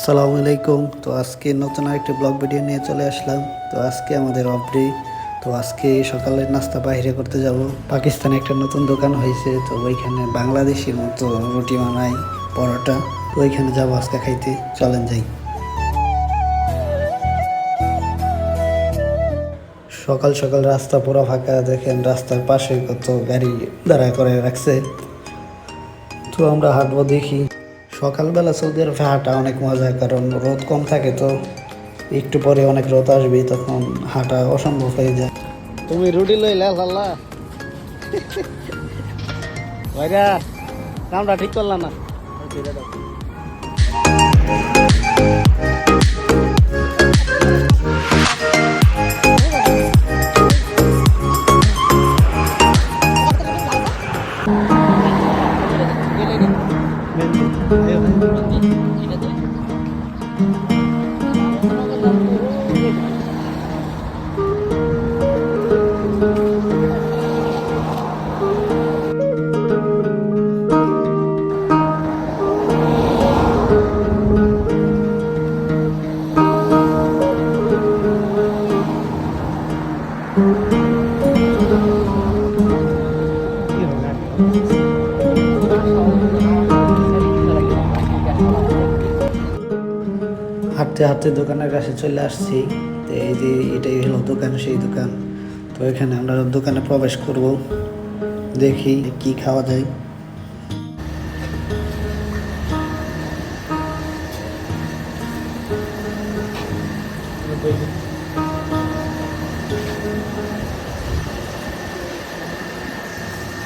আসসালামু আলাইকুম। তো আজকে নতুন আরেকটি ব্লগ ভিডিও নিয়ে চলে আসলাম। তো আজকে আমাদের অফ ডে তো আজকে সকালের নাস্তা বাইরে করতে যাব। পাকিস্তানে একটা নতুন দোকান হয়েছে। তো ওইখানে বাংলাদেশের মতো রুটি বানাই পরোটা। তো ওইখানে যাব আজকে খাইতে। চলেন যাই। সকাল সকাল রাস্তা পুরো ফাঁকা। দেখেন রাস্তার পাশে কত গাড়ি দাঁড়া করে রাখছে। তো আমরা হাঁটবো দেখি। সকালবেলা সৌদি আরবে হাঁটা অনেক মজা কারণ রোদ কম থাকে তো একটু পরে অনেক রোদ আসবে তখন হাঁটা অসম্ভব হয়ে যায়। তুমি রুটি লই লাল আল্লাহ ভাইরা নামটা ঠিক করলাম না। Thank you. হাঁটতে হাঁটতে দোকানের কাছে চলে আসছি। তো এই যে এটাই হলো দোকান, সেই দোকান। তো এখানে আমরা দোকানে প্রবেশ করব, দেখি কি খাওয়া যায়।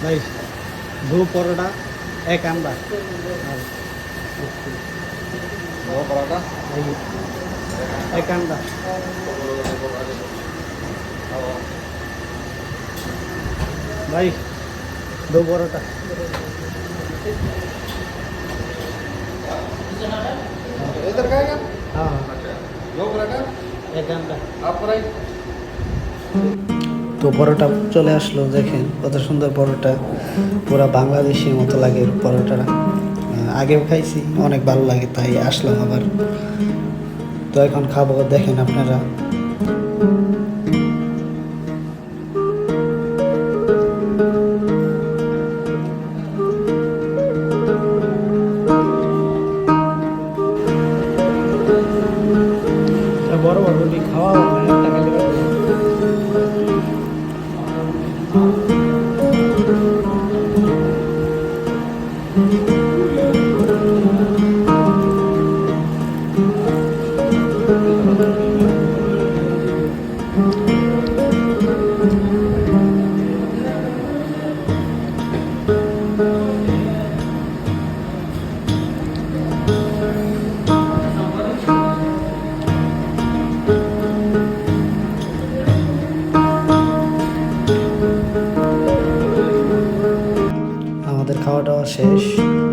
ভাই, দু পরোটা, এক दो पराठा এক আন্ডা ভাই দু পরোটা इधर का है হ্যাঁ दो पराठा এক আন্ডা आप फ्राई তো পরোটা চলে আসলো দেখেন কত সুন্দর পরোটা পুরা বাংলাদেশের মতো লাগে এর পরোটাটা আহ, আগেও খাইছি, অনেক ভালো লাগে, তাই আসলাম আবার। তো এখন খাব, দেখেন আপনারা। বড় বড় খাওয়া দাওয়া শেষ।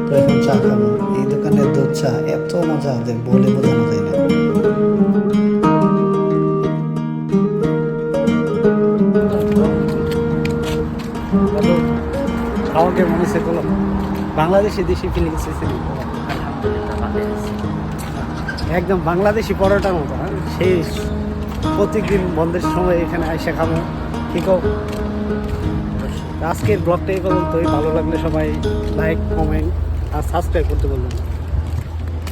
তো এখন চা খাব। এই দোকানের দুধ চা, এত মজা যে বলে বোঝানো যায় না। খাওয়া বাংলাদেশি দেশি ফিলিংস এসেছে একদম বাংলাদেশি পরোটার মতো হ্যাঁ? সেই প্রত্যেকদিন বন্ধের সময় এখানে এসে খাব। ঠিক আজকের ব্লগটা এই পর্যন্তই ভালো লাগলে সবাই লাইক কমেন্ট আর সাবস্ক্রাইব করতে বলবেন।